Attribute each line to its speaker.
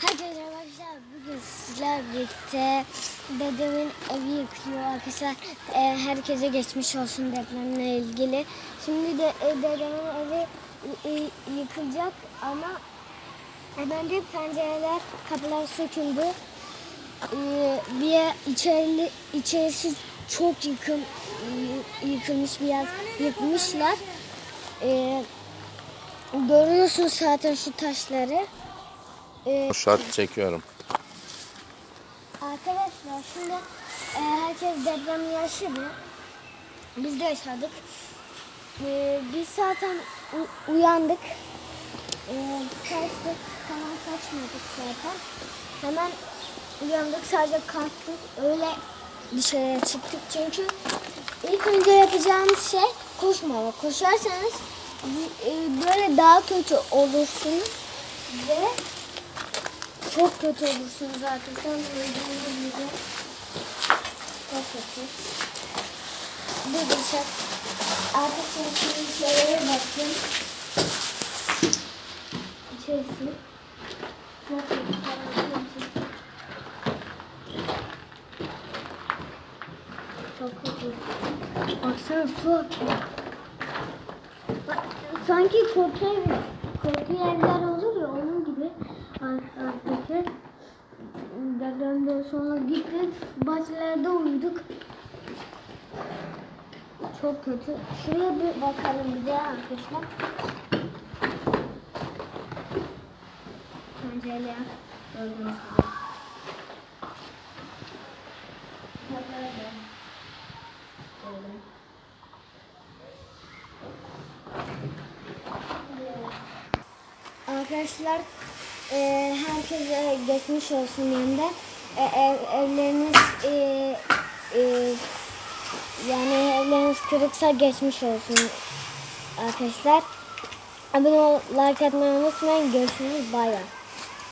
Speaker 1: Herkese arkadaşlar bugün sizler birlikte dedemin evi yıkılıyor arkadaşlar. Ee, herkese geçmiş olsun depremle ilgili. Şimdi de e, dedemin evi y- yıkılacak ama hemen de pencereler kapılar söküldü. Ee, bir içeri, içerisi çok yıkıl, y- yıkılmış biraz yıkmışlar. Ee, görüyorsunuz zaten şu taşları. Ee,
Speaker 2: Şart çekiyorum.
Speaker 1: Arkadaşlar şimdi e, herkes depremi yaşadı. Biz de yaşadık. E, biz zaten uyandık. E, kaçtık. Tamam kaçmadık zaten. Hemen uyandık sadece kalktık. Öyle dışarıya çıktık. Çünkü ilk önce yapacağınız şey koşmama. Koşarsanız e, böyle daha kötü olursunuz. Ve çok kötü olursunuz arkadaşlar. Öldüğünüz gibi. Çok kötü. Bir dışarı. Arkadaşlar şimdi şöyle bakın. İçerisi. Çok kötü. Çok kötü. Baksana su akıyor. Sanki korku evi, korku evler olur sonra gittik, bahçelerde uyuduk. Çok kötü. Şuraya bir bakalım bir de arkadaşlar. Pencereler gördüğünüz gibi. Arkadaşlar e, herkese geçmiş olsun yeniden. E, ev, evleriniz e, e, yani evleriniz kırıksa geçmiş olsun arkadaşlar. Abone ol, like atmayı unutmayın. Görüşürüz. Bay bay.